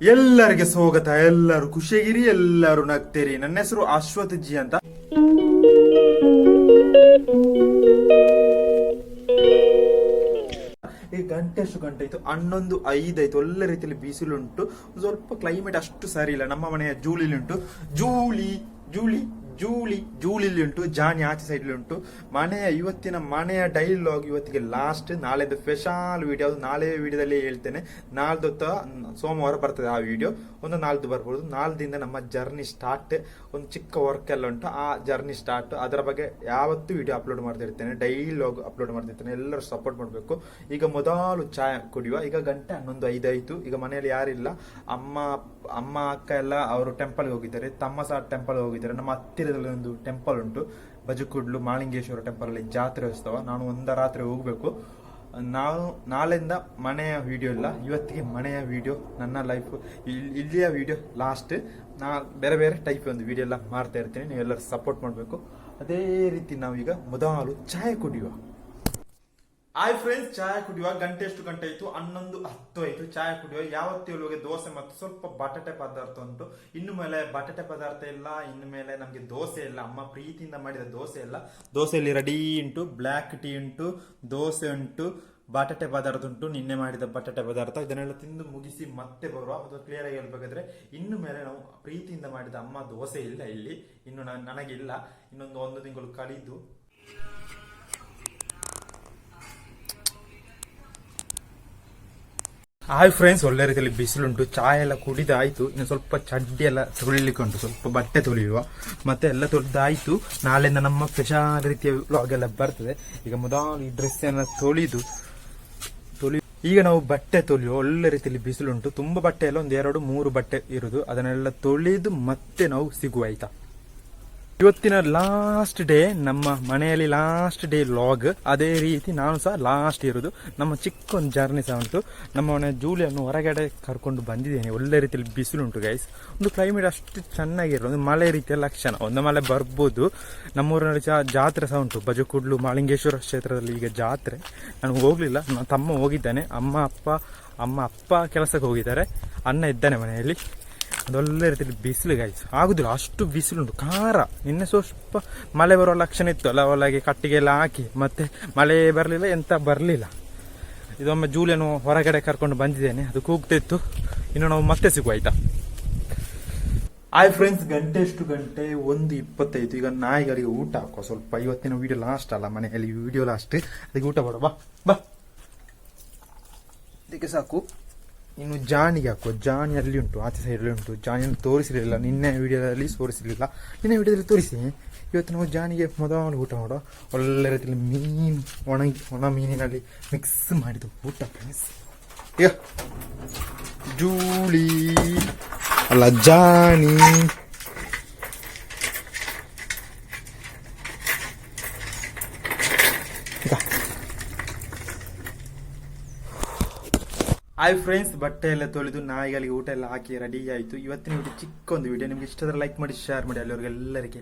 ಎಲ್ಲರಿಗೆ ಸ್ವಾಗತ, ಎಲ್ಲರೂ ಖುಷಿಯಾಗಿರಿ, ಎಲ್ಲರೂ ನಗ್ತೀರಿ. ನನ್ನ ಹೆಸರು ಅಶ್ವಥ್ ಜಿ ಅಂತ. ಈ ಗಂಟೆ ಅಷ್ಟು ಗಂಟೆ ಆಯ್ತು, ಹನ್ನೊಂದು ಐದಾಯ್ತು ಒಳ್ಳೆ ರೀತಿಯಲ್ಲಿ ಬಿಸಿಲುಂಟು ಸ್ವಲ್ಪ ಕ್ಲೈಮೇಟ್ ಅಷ್ಟು ಸರಿ ಇಲ್ಲ. ನಮ್ಮ ಮನೆಯ ಜೂಲಿಲಿ ಉಂಟು. ಜೂಲಿ ಜೂಲಿ ಜೂಲಿ ಜೂಲಿಲಿ ಉಂಟು ಜಾನಿ ಆಚೆ ಸೈಡ್ ಉಂಟು ಮನೆಯ ಇವತ್ತಿನ ಮನೆಯ ಡೈಲಾಗ್ ಇವತ್ತಿಗೆ ಲಾಸ್ಟ್ ನಾಳೆದು ಸ್ಪೆಷಲ್ ವಿಡಿಯೋ ನಾಳೆ ವಿಡಿಯೋದಲ್ಲಿ ಹೇಳ್ತೇನೆ. ನಾಳ್ದೊತ್ತ ಸೋಮವಾರ ಬರ್ತದೆ ಆ ವಿಡಿಯೋ ಒಂದು ನಾಳ್ದು ಬರ್ಬೋದು. ನಾಳ್ದಿಂದ ನಮ್ಮ ಜರ್ನಿ ಸ್ಟಾರ್ಟ್ ಒಂದು ಚಿಕ್ಕ ವರ್ಕ್ ಎಲ್ಲ ಉಂಟು. ಆ ಜರ್ನಿ ಸ್ಟಾರ್ಟ್ ಅದರ ಬಗ್ಗೆ ಯಾವತ್ತೂ ವಿಡಿಯೋ ಅಪ್ಲೋಡ್ ಮಾಡ್ತಿರ್ತೇನೆ. ಡೈಲಾಗ್ ಅಪ್ಲೋಡ್ ಮಾಡ್ತಿರ್ತೇನೆ. ಎಲ್ಲರೂ ಸಪೋರ್ಟ್ ಮಾಡಬೇಕು. ಈಗ ಮೊದಲು ಚಾಯ್ ಕುಡಿಯುವ. ಈಗ ಗಂಟೆ ಹನ್ನೊಂದು ಐದಾಯ್ತು. ಈಗ ಮನೆಯಲ್ಲಿ ಯಾರಿಲ್ಲ. ಅಮ್ಮ ಅಮ್ಮ, ಅಕ್ಕ ಎಲ್ಲ ಅವರು ಟೆಂಪಲ್ಗೆ ಹೋಗಿದ್ದಾರೆ. ತಮ್ಮ ಸಹ ಟೆಂಪಲ್ಗೆ ಹೋಗಿದ್ದಾರೆ. ನಮ್ಮ ಹತ್ತಿರದಲ್ಲಿ ಒಂದು ಟೆಂಪಲ್ ಉಂಟು. ಬಜಕುಡ್ಲು ಮಾಳಿಂಗೇಶ್ವರ ಟೆಂಪಲ್ ಅಲ್ಲಿ ಜಾತ್ರೆ ಉತ್ಸವ. ನಾನು ಒಂದ ರಾತ್ರಿ ಹೋಗ್ಬೇಕು. ನಾನು ನಾಳೆಯಿಂದ ಮನೆಯ ವಿಡಿಯೋ ಇಲ್ಲ. ಇವತ್ತಿಗೆ ಮನೆಯ ವಿಡಿಯೋ ನನ್ನ ಲೈಫ್ ಇಲ್ಲಿಯ ವಿಡಿಯೋ ಲಾಸ್ಟ್ ನಾ ಬೇರೆ ಬೇರೆ ಟೈಪ್ ಒಂದು ವಿಡಿಯೋ ಎಲ್ಲ ಮಾಡ್ತಾ ಇರ್ತೀನಿ. ನೀವೆಲ್ಲರೂ ಸಪೋರ್ಟ್ ಮಾಡಬೇಕು. ಅದೇ ರೀತಿ ನಾವೀಗ ಮೊದಲು ಚಾಯ್ ಕುಡಿಯುವ. ಹಾಯ್ ಫ್ರೆಂಡ್ಸ್ ಚಾಯ್ ಕುಡಿಯುವ ಗಂಟೆ ಎಷ್ಟು ಗಂಟೆ ಆಯ್ತು? ಹನ್ನೊಂದು ಹತ್ತು ಆಯ್ತು. ಚಾಯ್ ಕುಡಿಯುವ ಯಾವತ್ತು ಹೇಳುವಾಗ ದೋಸೆ ಮತ್ತು ಸ್ವಲ್ಪ ಬಟಾಟೆ ಪದಾರ್ಥ ಉಂಟು. ಇನ್ನು ಮೇಲೆ ಬಟಾಟೆ ಪದಾರ್ಥ ಇಲ್ಲ, ಇನ್ನು ಮೇಲೆ ನಮಗೆ ದೋಸೆ ಇಲ್ಲ. ಅಮ್ಮ ಪ್ರೀತಿಯಿಂದ ಮಾಡಿದ ದೋಸೆ ಇಲ್ಲ. ದೋಸೆಯಲ್ಲಿ ರೆಡಿ ಉಂಟು ಬ್ಲ್ಯಾಕ್ ಟೀ ಉಂಟು, ದೋಸೆ ಉಂಟು, ಬಟಾಟೆ ಪದಾರ್ಥ ಉಂಟು. ನಿನ್ನೆ ಮಾಡಿದ ಬಟಾಟೆ ಪದಾರ್ಥ. ಇದನ್ನೆಲ್ಲ ತಿಂದು ಮುಗಿಸಿ ಮತ್ತೆ ಬರುವ. ಅದು ಕ್ಲಿಯರ್ ಆಗಿ ಹೇಳ್ಬೇಕಾದ್ರೆ, ಇನ್ನು ಮೇಲೆ ನಾವು ಪ್ರೀತಿಯಿಂದ ಮಾಡಿದ ಅಮ್ಮ ದೋಸೆ ಇಲ್ಲ ಇಲ್ಲಿ. ಇನ್ನು ನನಗಿಲ್ಲ. ಇನ್ನೊಂದು ಒಂದು ತಿಂಗಳು ಕಳೆದು ಹಾಯ್ ಫ್ರೆಂಡ್ಸ್ ಒಳ್ಳೆ ರೀತಿಯಲ್ಲಿ ಬಿಸಿಲುಂಟು, ಚಾಯ್ ಎಲ್ಲ ಕುಡಿದಾಯ್ತು. ಇನ್ನು ಸ್ವಲ್ಪ ಚಡ್ಡಿ ಎಲ್ಲ ತೊಳಿಲಿಕ್ಕೆ ಉಂಟು ಸ್ವಲ್ಪ ಬಟ್ಟೆ ತೊಳೆಯುವ. ಮತ್ತೆ ಎಲ್ಲ ತೊಳೆದಾಯ್ತು. ನಾಳೆಯಿಂದ ನಮ್ಮ ಸ್ಪೆಷಲ್ ರೀತಿಯ ವ್ಲಾಗ್ ಎಲ್ಲ ಬರ್ತದೆ. ಈಗ ಮೊದಲು ಈ ಡ್ರೆಸ್ ಎಲ್ಲ ತೊಳೆದು, ತೊಳಿ ಈಗ ನಾವು ಬಟ್ಟೆ ತೊಳೆಯುವ, ಒಳ್ಳೆ ರೀತಿಯಲ್ಲಿ ಬಿಸಿಲುಂಟು. ತುಂಬಾ ಬಟ್ಟೆ ಎಲ್ಲ ಒಂದು ಎರಡು ಮೂರು ಬಟ್ಟೆ ಇರುದು. ಅದನ್ನೆಲ್ಲ ತೊಳೆದು ಮತ್ತೆ ನಾವು ಸಿಗುವ, ಆಯ್ತಾ? ಇವತ್ತಿನ ಲಾಸ್ಟ್ ಡೇ ನಮ್ಮ ಮನೆಯಲ್ಲಿ ಲಾಸ್ಟ್ ಡೇ ಲಾಗ್ ಅದೇ ರೀತಿ ನಾನು ಸಹ ಲಾಸ್ಟ್ ಇರೋದು. ನಮ್ಮ ಚಿಕ್ಕ ಒಂದು ಜರ್ನಿ ಸಹ ಉಂಟು. ನಮ್ಮ ಮನೆ ಜೂಲಿಯನ್ನು ಹೊರಗಡೆ ಕರ್ಕೊಂಡು ಬಂದಿದ್ದೇನೆ. ಒಳ್ಳೆ ರೀತಿಯಲ್ಲಿ ಬಿಸಿಲುಂಟು ಗೈಸ್ ಒಂದು ಕ್ಲೈಮೇಟ್ ಅಷ್ಟು ಚೆನ್ನಾಗಿರೋ ಒಂದು ಮಳೆ ರೀತಿಯ ಲಕ್ಷಣ. ಒಂದು ಮಳೆ ಬರ್ಬೋದು. ನಮ್ಮೂರಿನಲ್ಲಿ ಸಹ ಜಾತ್ರೆ ಸಹ ಉಂಟು. ಬಜಕುಡ್ಲು, ಮಾಳಿಂಗೇಶ್ವರ ಕ್ಷೇತ್ರದಲ್ಲಿ ಈಗ ಜಾತ್ರೆ. ನಾನು ಹೋಗ್ಲಿಲ್ಲ. ನನ್ನ ತಮ್ಮ ಹೋಗಿದ್ದಾನೆ. ಅಮ್ಮ, ಅಪ್ಪ ಅಮ್ಮ, ಅಪ್ಪ ಕೆಲಸಕ್ಕೆ ಹೋಗಿದ್ದಾರೆ. ಅಣ್ಣ ಇದ್ದಾನೆ ಮನೆಯಲ್ಲಿ. ಅದೊಳ್ಳೆ ರೀತಿಯಲ್ಲಿ ಬಿಸಿಲು ಗಾಯ್ಸ್ ಆಗುದಿಲ್ಲ. ಅಷ್ಟು ಬಿಸಿಲುಂಟು. ಖಾರ. ನಿನ್ನೆ ಸ್ವಲ್ಪ ಮಳೆ ಬರುವ ಲಕ್ಷಣ ಇತ್ತು ಅಲ್ಲ, ಒಳಗೆ ಕಟ್ಟಿಗೆ ಎಲ್ಲ ಹಾಕಿ, ಮತ್ತೆ ಮಳೆ ಬರಲಿಲ್ಲ, ಎಂತ ಬರಲಿಲ್ಲ. ಇದೊಮ್ಮೆ ಜೂಲಿಯನ್ನು ಹೊರಗಡೆ ಕರ್ಕೊಂಡು ಬಂದಿದ್ದೇನೆ. ಅದು ಕೂಗ್ತಿತ್ತು. ಇನ್ನು ನಾವು ಮತ್ತೆ ಸಿಗುವ, ಆಯ್ತಾ? ಆಯ್ ಫ್ರೆಂಡ್ಸ್ ಗಂಟೆ ಎಷ್ಟು ಗಂಟೆ, ಒಂದು ಇಪ್ಪತ್ತೈದು. ಈಗ ನಾಯಿಗಳಿಗೆ ಊಟ ಹಾಕುವ. ಸ್ವಲ್ಪ ಇವತ್ತಿನ ವಿಡಿಯೋ ಲಾಸ್ಟ್ ಅಲ್ಲ, ಮನೆಯಲ್ಲಿ ವಿಡಿಯೋ ಲಾಸ್ಟ್ ಅದಕ್ಕೆ ಊಟ ಬಾ ಬಾ. ಇದಕ್ಕೆ ಸಾಕು. ಇನ್ನು ಜಾಣಿಗೆ ಹಾಕುವ, ಜಾನಿ ಅಲ್ಲಿ ಉಂಟು, ಆಚೆ ಸೈಡ್ ಉಂಟು ಜಾನಿಯನ್ನು ತೋರಿಸಿರಲಿಲ್ಲ, ನಿನ್ನೆ ವಿಡಿಯೋದಲ್ಲಿ ತೋರಿಸಿರಲಿಲ್ಲ. ನಿನ್ನೆ ವಿಡಿಯೋದಲ್ಲಿ ತೋರಿಸಿ, ಇವತ್ತು ನಾವು ಜಾನಿಗೆ ಮೊದಲ ಊಟ ಮಾಡೋ ಒಳ್ಳೆ ರೀತಿಯಲ್ಲಿ ಮೀನು ಒಣಗಿ ಒಣ ಮೀನಿನಲ್ಲಿ ಮಿಕ್ಸ್ ಮಾಡಿದ್ದು ಊಟ ಫ್ರೆಂಡ್ಸ್ ಜೂಳಿ. ಅಲ್ಲ, ಜಾನಿ. ಹಾಯ್ ಫ್ರೆಂಡ್ಸ್ ಬಟ್ಟೆ ಎಲ್ಲ ತೊಳೆದು ನಾಯಿಗಳಿಗೆ ಊಟ ಎಲ್ಲ ಹಾಕಿ ರೆಡಿ ಆಯಿತು. ಇವತ್ತಿನ ವಿಡಿಯೋ ಚಿಕ್ಕ ಒಂದು ವಿಡಿಯೋ ನಿಮ್ಗೆ ಇಷ್ಟದ ಲೈಕ್ ಮಾಡಿ ಶೇರ್ ಮಾಡಿ. ಅಲ್ಲಿವರೆಗೆ ಎಲ್ಲರಿಗೆ